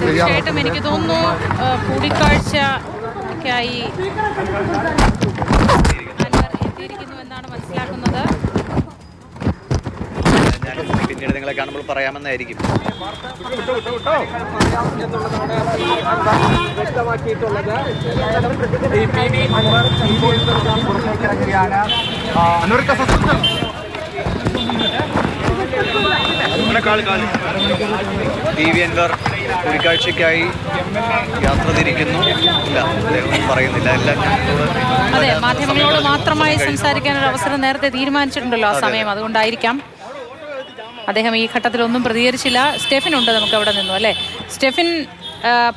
തീർച്ചയായിട്ടും എനിക്ക് തോന്നുന്നു കൂടിക്കാഴ്ചയ്ക്കായി എത്തിയിരിക്കുന്നു എന്നാണ് മനസ്സിലാക്കുന്നത്. പിന്നീട് നിങ്ങളെ കാണുമ്പോൾ പറയാമെന്നായിരിക്കും. പി വി അൻവർ കൂടിക്കാഴ്ചയ്ക്കായി യാത്ര തിരിക്കുന്നു. ഇല്ല അദ്ദേഹം പറയുന്നില്ല. എല്ലാം അതെ മാധ്യമങ്ങളോട് മാത്രമായി സംസാരിക്കാൻ ഒരു അവസരം നേരത്തെ തീരുമാനിച്ചിട്ടുണ്ടല്ലോ ആ സമയം. അതുകൊണ്ടായിരിക്കാം അദ്ദേഹം ഈ ഘട്ടത്തിൽ ഒന്നും പ്രതികരിച്ചില്ല. സ്റ്റെഫിൻ ഉണ്ട് നമുക്ക് അവിടെ നിന്നു അല്ലേ? Steffin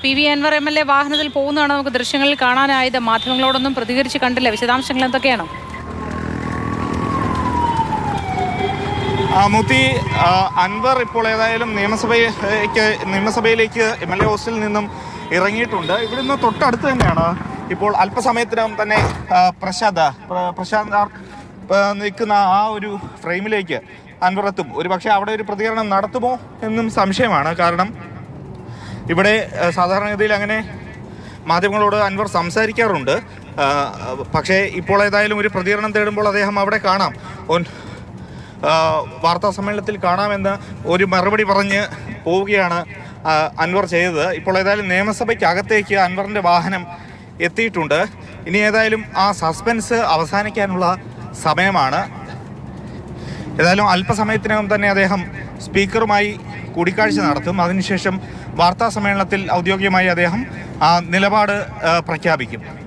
P V Anvar M L A വാഹനത്തിൽ പോകുന്നതാണ് നമുക്ക് ദൃശ്യങ്ങളിൽ കാണാനായത്. മാധ്യമങ്ങളോടൊന്നും പ്രതികരിച്ച് കണ്ടില്ല. വിശദാംശങ്ങൾ എന്തൊക്കെയാണ്? മുത്തി അൻവർ ഇപ്പോൾ ഏതായാലും നിയമസഭയിലേക്ക് നിയമസഭയിലേക്ക് എം എൽ എ ഹോസ്റ്റലിൽ നിന്നും ഇറങ്ങിയിട്ടുണ്ട്. ഇവിടെ നിന്ന് തൊട്ടടുത്ത് തന്നെയാണ് ഇപ്പോൾ അല്പസമയത്തിനകം തന്നെ പ്രശാന്ത പ്രശാന്ത് നിൽക്കുന്ന ആ ഒരു ഫ്രെയിമിലേക്ക് അൻവർ എത്തും. ഒരു പക്ഷേ അവിടെ ഒരു പ്രതികരണം നടത്തുമോ എന്നും സംശയമാണ്. കാരണം ഇവിടെ സാധാരണഗതിയിൽ അങ്ങനെ മാധ്യമങ്ങളോട് അൻവർ സംസാരിക്കാറുണ്ട്. പക്ഷേ ഇപ്പോൾ ഏതായാലും ഒരു പ്രതികരണം തേടുമ്പോൾ അദ്ദേഹം അവിടെ കാണാം. വാർത്താ സമ്മേളനത്തിൽ കാണാമെന്ന് ഒരു മറുപടി പറഞ്ഞ് പോവുകയാണ് അൻവർ ചെയ്തത്. ഇപ്പോൾ ഏതായാലും നിയമസഭയ്ക്കകത്തേക്ക് അൻവറിന്റെ വാഹനം എത്തിയിട്ടുണ്ട്. ഇനി ഏതായാലും ആ സസ്പെൻസ് അവസാനിക്കാനുള്ള സമയമാണ്. ഏതായാലും അല്പസമയത്തിനകം തന്നെ അദ്ദേഹം സ്പീക്കറുമായി കൂടിക്കാഴ്ച നടത്തും. അതിനുശേഷം വാർത്താ സമ്മേളനത്തിൽ ഔദ്യോഗികമായി അദ്ദേഹം ആ നിലപാട് പ്രഖ്യാപിക്കും.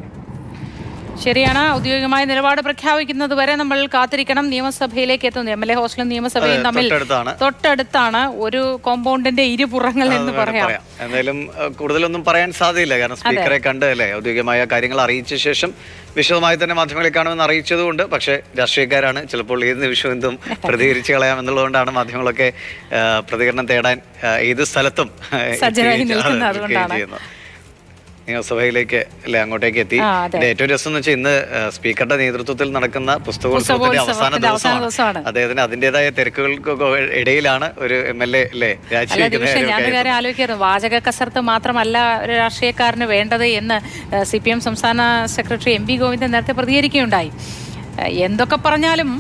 ശരിയാണ്. ഔദ്യോഗികമായ നിലപാട് പ്രഖ്യാപിക്കുന്നത് വരെ നമ്മൾ കാത്തിരിക്കണം. നിയമസഭയിലേക്ക് എത്തുന്നത്. എം എൽ എ ഹോസ്റ്റലും നിയമസഭയും തമ്മിൽ തൊട്ടടുത്താണ്. ഒരു കോമ്പൗണ്ടിന്റെ ഇരുപുറങ്ങൾ എന്ന് പറയാം. എന്തായാലും കൂടുതലൊന്നും പറയാൻ സാധ്യല്ല കാരണം സ്പീക്കറെ കണ്ട് അല്ലേ? ഔദ്യോഗികമായ കാര്യങ്ങൾ അറിയിച്ച ശേഷം വിശദമായി തന്നെ മാധ്യമങ്ങളെ കാണുമെന്ന് അറിയിച്ചതുകൊണ്ട് പക്ഷേ രാഷ്ട്രീയക്കാരാണ്. ചിലപ്പോൾ ഏത് നിമിഷം എന്തും പ്രതികരിച്ച് കളയാം എന്നുള്ളതുകൊണ്ടാണ് മാധ്യമങ്ങളൊക്കെ പ്രതികരണം തേടാൻ ഏത് സ്ഥലത്തും. ചെയ്യുന്നത്. നിയമസഭയിലേക്ക് അല്ലെ അങ്ങോട്ടേക്ക് എത്തി. ഇതിന്റെ ഏറ്റവും രസം എന്ന് വെച്ചാൽ ഇന്ന് സ്പീക്കറുടെ നേതൃത്വത്തിൽ നടക്കുന്ന പുസ്തകോത്സവത്തിന്റെ അവസാന ദിവസമാണ്. അദ്ദേഹത്തിന് അതിന്റേതായ തിരക്കുകൾക്കൊക്കെ ഇടയിലാണ് ഒരു എം എൽ എ അല്ലെ രാജിവെക്കുന്നത് വാചക കസർത്ത് മാത്രമല്ല ഒരു രാഷ്ട്രീയക്കാരന് വേണ്ടത് എന്ന് സി പി എം സംസ്ഥാന സെക്രട്ടറി എം പി ഗോവിന്ദൻ നേരത്തെ പ്രതികരിക്കുകയുണ്ടായി. എന്തൊക്കെ പറഞ്ഞാലും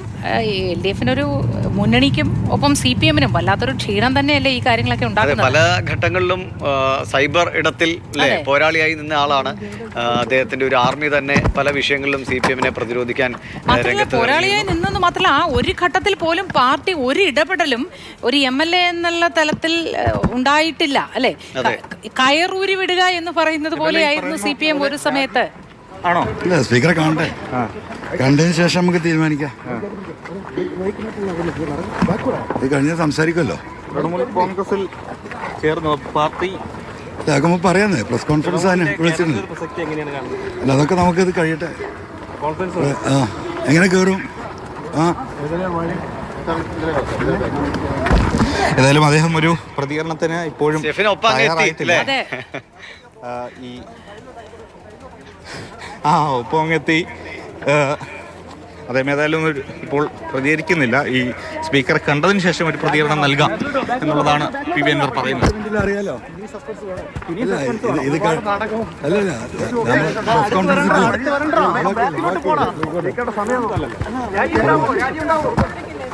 എൽ ഡി എഫിനൊരു മുന്നണിക്കും ഒപ്പം സി പി എമ്മിനും വല്ലാത്തൊരു ക്ഷീണം തന്നെയല്ലേ ഈ കാര്യങ്ങളൊക്കെ ഉണ്ടാകുന്നത് പല ഘട്ടങ്ങളിലും സൈബർ ഇടത്തിൽ പോരാളിയായി നിന്ന ആളാണ്. അദ്ദേഹത്തിന്റെ ഒരു ആർമി തന്നെ പല വിഷയങ്ങളിലും സി പി എമ്മിനെ പ്രതിരോധിക്കാൻ പോരാളിയായി നിന്നെന്ന് മാത്രമല്ല ആ ഒരു ഘട്ടത്തിൽ പോലും പാർട്ടി ഒരു ഇടപെടലും ഒരു എം എൽ എ എന്നുള്ള തലത്തിൽ ഉണ്ടായിട്ടില്ല അല്ലെ. കയറൂരി വിടുക എന്ന് പറയുന്നത് പോലെയായിരുന്നു സി പി എം ഒരു സമയത്ത്. ആണോ? ഇല്ല സ്പീക്കറെ കാണട്ടെ കണ്ടതിന് ശേഷം നമുക്ക് തീരുമാനിക്കാം. ഇത് കഴിഞ്ഞ സംസാരിക്കുമല്ലോ. തൃണമൂൽ കോൺഗ്രസിൽ ചേർന്നു പാർട്ടി ഇതാക്കുമ്പോൾ പറയാന്നേ പ്രസ് കോൺഫറൻസ് തന്നെ വിളിച്ചിട്ടുണ്ട് അല്ല അതൊക്കെ നമുക്കിത് കഴിയട്ടെ. ആ എങ്ങനെ കയറും ആ. ഏതായാലും അദ്ദേഹം ഒരു പ്രതികരണത്തിന് ഇപ്പോഴും തയ്യാറായിട്ടില്ല. ഈ ആ ഒപ്പം അങ്ങെത്തി അദ്ദേഹം ഏതായാലും ഒരു ഇപ്പോൾ പ്രതികരിക്കുന്നില്ല. ഈ സ്പീക്കറെ കണ്ടതിന് ശേഷം ഒരു പ്രതികരണം നൽകാം എന്നുള്ളതാണ് പി വി അൻവർ പറയുന്നത്. അറിയാലോ? ഇത് അല്ലല്ല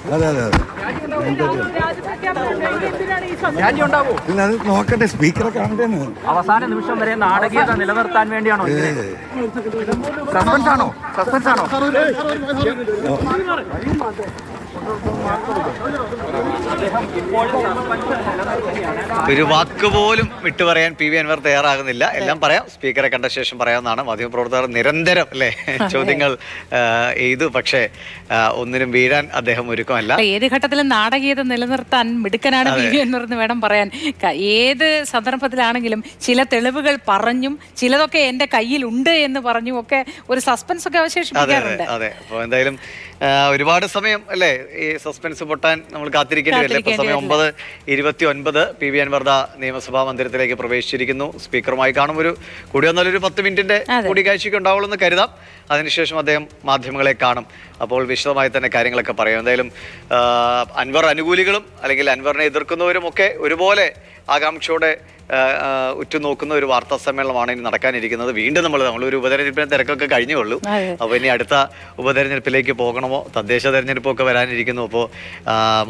അതെ അതെ അതെ. നോക്കട്ടെ സ്പീക്കറെ കാണട്ടെ അവസാന നിമിഷം വരെ നാടകീയത നിലനിർത്താൻ വേണ്ടിയാണോ? സസ്പെൻസ് ആണോ? സസ്പെൻസ് ആണോ? ഒരു വാക്ക് പോലും വിട്ടു പറയാൻ പി വി അൻവർ തയ്യാറാകുന്നില്ല. എല്ലാം പറയാം. സ്പീക്കറെ കണ്ട ശേഷം പറയാവുന്നതാണ്. മാധ്യമപ്രവർത്തകർ നിരന്തരം അല്ലേ? ചോദ്യങ്ങൾ എയ്തു പക്ഷേ ഒന്നിനും വീഴാൻ അദ്ദേഹം ഒരുക്കമല്ല. ഏത് ഘട്ടത്തിലും നാടകീയത നിലനിർത്താൻ മിടുക്കനാണ് പി വി അൻവർ എന്ന് വേണം പറയാൻ. ഏത് സന്ദർഭത്തിലാണെങ്കിലും ചില തെളിവുകൾ പറഞ്ഞും ചിലതൊക്കെ എന്റെ കയ്യിലുണ്ട് എന്ന് പറഞ്ഞും ഒക്കെ ഒരു സസ്പെൻസ് ഒക്കെ അവശേഷിപ്പിക്കാറുണ്ട്. അതെ അപ്പോൾ എന്തായാലും ഒരുപാട് സമയം അല്ലേ? ഈ സസ്പെൻസ് പൊട്ടാൻ നമ്മൾ കാത്തിരിക്കേണ്ടി വരില്ല? ഇപ്പൊ സമയം ഒമ്പത് ഇരുപത്തി ഒൻപത് പി വി അൻവർദ നിയമസഭാ മന്ദിരത്തിലേക്ക് പ്രവേശിച്ചിരിക്കുന്നു. സ്പീക്കറുമായി കാണും ഒരു കൂടി വന്നാൽ ഒരു പത്ത് മിനിറ്റിന്റെ കൂടിക്കാഴ്ചയ്ക്ക് ഉണ്ടാവുള്ളൂ എന്ന് കരുതാം. അതിനുശേഷം അദ്ദേഹം മാധ്യമങ്ങളെ കാണും. അപ്പോൾ വിശദമായി തന്നെ കാര്യങ്ങളൊക്കെ പറയാം. എന്തായാലും അൻവർ അനുകൂലികളും അല്ലെങ്കിൽ അൻവറിനെ എതിർക്കുന്നവരും ഒക്കെ ഒരുപോലെ ആകാംക്ഷയോടെ ഉറ്റുനോക്കുന്ന ഒരു വാർത്താ സമ്മേളനമാണ് ഇനി നടക്കാനിരിക്കുന്നത്. വീണ്ടും നമ്മൾ നമ്മളൊരു ഉപതെരഞ്ഞെടുപ്പിന്റെ തിരക്കൊക്കെ കഴിഞ്ഞേ ഉള്ളൂ. അപ്പോൾ ഇനി അടുത്ത ഉപതെരഞ്ഞെടുപ്പിലേക്ക് പോകണമോ തദ്ദേശ തെരഞ്ഞെടുപ്പൊക്കെ വരാനിരിക്കുന്നു. അപ്പോൾ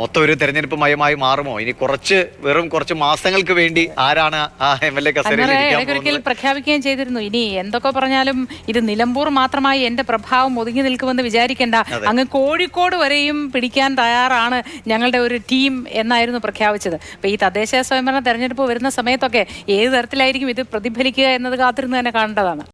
മൊത്തം ഒരു തെരഞ്ഞെടുപ്പ് മയമായി മാറുമോ? ഇനി കുറച്ച് വെറും കുറച്ച് മാസങ്ങൾക്ക് വേണ്ടി ആരാണ് ആ എം എൽ എ കസേരയിൽ ഇരിക്കാൻ ഇടയ്ക്കൊരിക്കൽ പ്രഖ്യാപിക്കുകയും ചെയ്തിരുന്നു. ഇനി എന്തൊക്കെ പറഞ്ഞാലും ഇത് നിലമ്പൂർ മാത്രമായി എന്റെ പ്രഭാവം ഒതുങ്ങി നിൽക്കുമെന്ന് വിചാരിക്കേണ്ട. അങ്ങ് കോഴിക്കോട് വരെയും പിടിക്കാൻ തയ്യാറാണ് ഞങ്ങളുടെ ഒരു ടീം എന്നായിരുന്നു പ്രഖ്യാപിച്ചത്. അപ്പൊ ഈ തദ്ദേശ സ്വയംഭരണ തെരഞ്ഞെടുപ്പ് വരുന്ന സമയത്തൊക്കെ ഏത് തരത്തിലായിരിക്കും ഇത് പ്രതിഫലിക്കുക എന്നത് കാത്തിരുന്ന് തന്നെ കാണേണ്ടതാണ്.